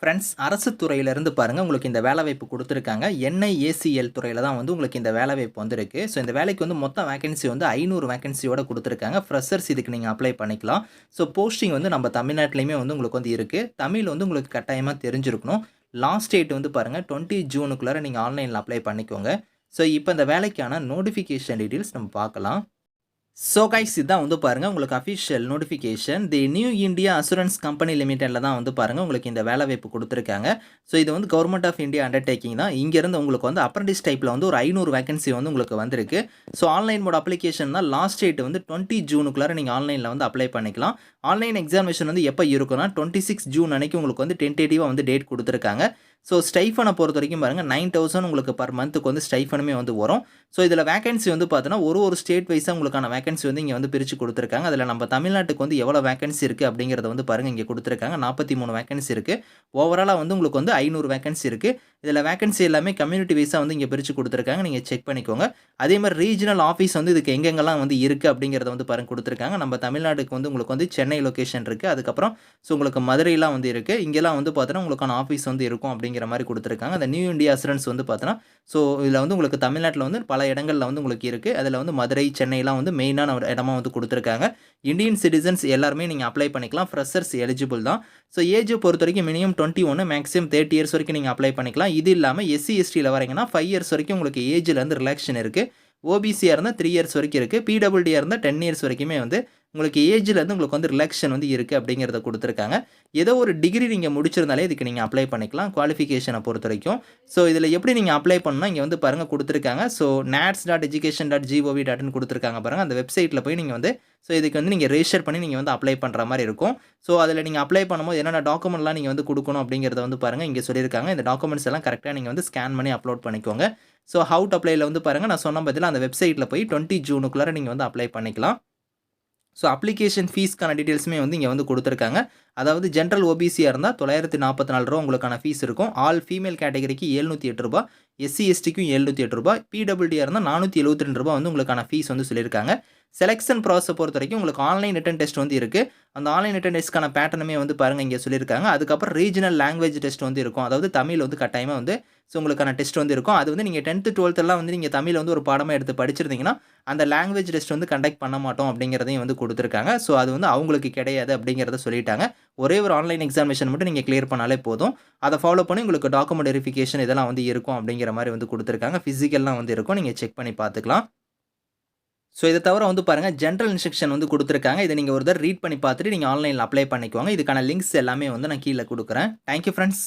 Friends அரசு துறையிலேருந்து பாருங்கள் உங்களுக்கு இந்த வேலைவாய்ப்பு கொடுத்துருக்காங்க. என்ஐஏசிஎல் துறையில் தான் வந்து உங்களுக்கு இந்த வேலைவாய்ப்பு வந்திருக்கு. ஸோ இந்த வேலைக்கு வந்து மொத்தம் வேகன்சி வந்து ஐநூறு வேகன்சியோட கொடுத்துருக்காங்க. ஃப்ரெஷர்ஸ் இதுக்கு நீங்கள் அப்ளை பண்ணிக்கலாம். ஸோ போஸ்டிங் வந்து நம்ம தமிழ்நாட்டிலையுமே வந்து உங்களுக்கு வந்து இருக்குது தமிழ் வந்து உங்களுக்கு கட்டாயமாக தெரிஞ்சிருக்கணும். லாஸ்ட் டேட் வந்து பாருங்கள் டுவெண்ட்டி ஜூனுக்குள்ளார நீங்கள் ஆன்லைனில் அப்ளை பண்ணிக்கோங்க. ஸோ இப்போ இந்த வேலைக்கான நோட்டிஃபிகேஷன் டீட்டெயில்ஸ் நம்ம பார்க்கலாம். ஸோ கைஸ் இதான் வந்து பாருங்கள் உங்களுக்கு official notification the new India assurance company லிமிடெடில் தான் வந்து பாருங்கள் உங்களுக்கு இந்த வேலை வாய்ப்பு கொடுத்துருக்காங்க. ஸோ இது வந்து கவர்மெண்ட் ஆஃப் இந்தியா அண்டர்டேக்கிங் தான். இங்கேருந்து உங்களுக்கு வந்து அப்ரண்டிஸ் டைப்பில் வந்து ஒரு ஐநூறு வேகன்சி வந்து உங்களுக்கு வந்திருக்கு. ஸோ ஆன்லைன் மோட் அப்ளிகேஷன் தான் லாஸ்ட் டேட் வந்து டுவெண்ட்டி ஜூனுக்குள்ளார நீங்கள் ஆன்லைனில் வந்து அப்ளை பண்ணிக்கலாம். ஆன்லைன் எக்ஸாமினேஷன் வந்து எப்போ இருக்குன்னா டுவெண்ட்டி சிக்ஸ் ஜூன் அன்னைக்கு உங்களுக்கு வந்து டென்டேட்டிவாக வந்து டேட் கொடுத்துருக்காங்க. ஸோ ஸ்டைஃபனை பொறுத்த வரைக்கும் பாருங்கள் நைன் தௌசண்ட் உங்களுக்கு பர் மந்த்துக்கு வந்து ஸ்டைஃபனுமே வந்து வரும். ஸோ இதில் வேகன்சி வந்து பார்த்தோன்னா ஒரு ஒரு ஸ்டேட் வைஸாக உங்களுக்கான வேகன்சி வந்து இங்கே வந்து பிரித்து கொடுத்துருக்காங்க. அதில் நம்ம தமிழ்நாட்டுக்கு வந்து எவ்வளோ வேகன்சி இருக்குது அப்படிங்கிறத வந்து பாருங்கள் இங்கே கொடுத்துருக்காங்க. நாற்பத்தி மூணு வேகன்சி இருக்குது ஓவராலாக வந்து உங்களுக்கு வந்து ஐநூறு வேகன்சி இருக்குது இதில் வேகன்சி எல்லாமே கம்யூனிட்டி வைஸாக வந்து இங்கே பிரித்து கொடுத்துருக்காங்க. நீங்கள் செக் பண்ணிக்கோங்க. அதே மாதிரி ரீஜனல் ஆஃபீஸ் வந்து இதுக்கு எங்கெங்கெல்லாம் வந்து இருக்குது அப்படிங்கிறத வந்து பாருங்க கொடுத்துருக்காங்க. நம்ம தமிழ்நாடுக்கு வந்து உங்களுக்கு வந்து சென்னை லொக்கேஷன் இருக்குது அதுக்கப்புறம் ஸோ உங்களுக்கு மதுரையெல்லாம் வந்து இருக்குது இங்கெல்லாம் வந்து பார்த்தோன்னா உங்களுக்கான ஆஃபீஸ் வந்து இருக்கும் அப்படிங்கிற மாதிரி கொடுத்துருக்காங்க. அந்த நியூ இந்தியா அசுரன்ஸ் வந்து பார்த்தோன்னா ஸோ இதில் வந்து உங்களுக்கு தமிழ்நாட்டில் வந்து பல இடங்களில் வந்து உங்களுக்கு இருக்குது அதில் வந்து மதுரை சென்னைலாம் வந்து மெயினான ஒரு இடமா வந்து கொடுத்துருக்காங்க. இந்தியன் சிட்டிசன்ஸ் எல்லாருமே நீங்கள் அப்ளை பண்ணிக்கலாம். ஃப்ரெஷர்ஸ் எலிஜிபிள் தான். ஸோ ஏஜ் பொறுத்த வரைக்கும் மினிமம் டுவெண்ட்டி ஒன்று மேக்ஸிமம் தேர்ட்டி இயர்ஸ் வரைக்கும் நீங்கள் அப்ளை பண்ணிக்கலாம். இது இல்லாமல் எஸ்சி எஸ்டியில் வரீங்கன்னா ஃபைவ் இயர்ஸ் வரைக்கும் உங்களுக்கு ஏஜில் வந்து ரிலாக்ஷன் இருக்குது ஓபிசியாக இருந்தால் த்ரீ இயர்ஸ் வரைக்கும் இருக்குது பிடபிள்டியாக இருந்தால் டென் இயர்ஸ் வரைக்குமே வந்து உங்களுக்கு ஏஜில் வந்து உங்களுக்கு வந்து ரிலாக்ஷன் வந்து இருக்குது அப்படிங்கிறத கொடுத்துருக்காங்க. ஏதோ ஒரு டிகிரி நீங்கள் முடிச்சிருந்தாலே இதுக்கு நீங்கள் அப்ளை பண்ணிக்கலாம். குவாலிஃபிகேஷனை பொறுத்த வரைக்கும் ஸோ இதில் எப்படி நீங்கள் அப்ளை பண்ணணும் இங்கே வந்து பாருங்கள் கொடுத்துருக்காங்க. So NATS dot education dot G O V டாட்னு கொடுத்துருக்காங்க பாருங்கள் அந்த வெப்சைட்டில் போய் நீங்கள் வந்து ஸோ இதுக்கு வந்து நீங்கள் ரெஜிஸ்டர் பண்ணி நீங்கள் வந்து அப்ளை பண்ணுற மாதிரி இருக்கும். ஸோ அதில் நீங்கள் அப்ளை பண்ணும்போது என்னென்ன டாக்குமெண்ட்லாம் நீங்கள் வந்து கொடுக்கணும் அப்படிங்கிறத வந்து பாருங்கள் இங்கே சொல்லியிருக்காங்க. இந்த டாக்குமெண்ட்ஸ் எல்லாம் கரெக்டாக நீங்கள் வந்து ஸ்கேன் பண்ணி அப்லோட் பண்ணிக்கோங்க. ஸோ ஹவு டு அப்ளைல வந்து பாருங்கள் நான் சொன்ன பதில் அந்த வெப்சைட்டில் போய் டுவெண்ட்டி ஜூனுக்குள்ளார நீங்கள் வந்து அப்ளை பண்ணிக்கலாம். ஸோ அப்ளிகேஷன் ஃபீஸ்க்கான டீட்டெயில்ஸுமே வந்து இங்கே வந்து கொடுத்துருக்காங்க. அதாவது ஜென்ரல் ஓபிசியாக இருந்தால் தொள்ளாயிரத்தி நாற்பத்தி நாலு ரூபா உங்களுக்கான ஃபீஸ் இருக்கும். ஆல் ஃபீமேல் கேட்டகரிக்கு எழுநூற்றி எட்டு ரூபா எஸ்சி எஸ்டிக்கும் எழுநூற்றி எட்டு ரூபா பிடபிள்யூடியாக இருந்தால் நானூற்றி எழுபத்தி ரெண்டு ரூபா வந்து உங்களுக்கான ஃபீஸ் வந்து சொல்லியிருக்காங்க. செலெக்ஷன் ப்ராசஸை பொறுத்த வரைக்கும் உங்களுக்கு ஆன்லைன் ரிட்டன் டெஸ்ட் வந்து இருக்குது அந்த ஆன்லைன் ரிட்டன் டெஸ்ட்க்கான பேட்டர்னுமே வந்து பாருங்கள் இங்கே சொல்லியிருக்காங்க. அதுக்கப்புறம் ரீஜனல் லாங்குவேஜ் டெஸ்ட் வந்து இருக்கும். அதாவது தமிழ் வந்து கட்டாயமாக வந்து ஸோ உங்களுக்கான டெஸ்ட் வந்து இருக்கும். அது வந்து நீங்கள் டென்த்து டுவெல்த்தெல்லாம் வந்து நீங்கள் தமிழ் வந்து ஒரு பாடமாக எடுத்து படிச்சிருந்தீங்கன்னா அந்த லாங்குவேஜ் டெஸ்ட் வந்து கண்டக்ட் பண்ண மாட்டோம் அப்படிங்கிறதையும் வந்து கொடுத்துருக்காங்க. ஸோ அது வந்து அவங்களுக்கு கிடையாது அப்படிங்கிறத சொல்லிட்டாங்க. ஒரே ஒரு ஆன்லைன் எக்ஸாமினேஷன் மட்டும் நீங்கள் கிளியர் பண்ணாலே போதும். அதை ஃபாலோ பண்ணி உங்களுக்கு டாக்குமெண்ட் வெரிஃபிகேஷன் இதெல்லாம் வந்து இருக்கும் அப்படிங்கிற மாதிரி வந்து கொடுத்துருக்காங்க. ஃபிசிக்கல்லாம் வந்து இருக்கும். நீங்கள் செக் பண்ணி பார்த்துக்கலாம். ஸோ இதை தவிர வந்து பாருங்கள் ஜென்ரல் இன்ஸ்ட்ரக்ஷன் வந்து கொடுத்துருக்காங்க. இதை நீங்கள் ஒரு தடவை ரீட் பண்ணி பார்த்துட்டு நீங்கள் ஆன்லைனில் அப்ளை பண்ணிக்கோங்க. இதுக்கான லிங்க்ஸ் எல்லாமே வந்து நான் கீழே கொடுக்குறேன். Thank you friends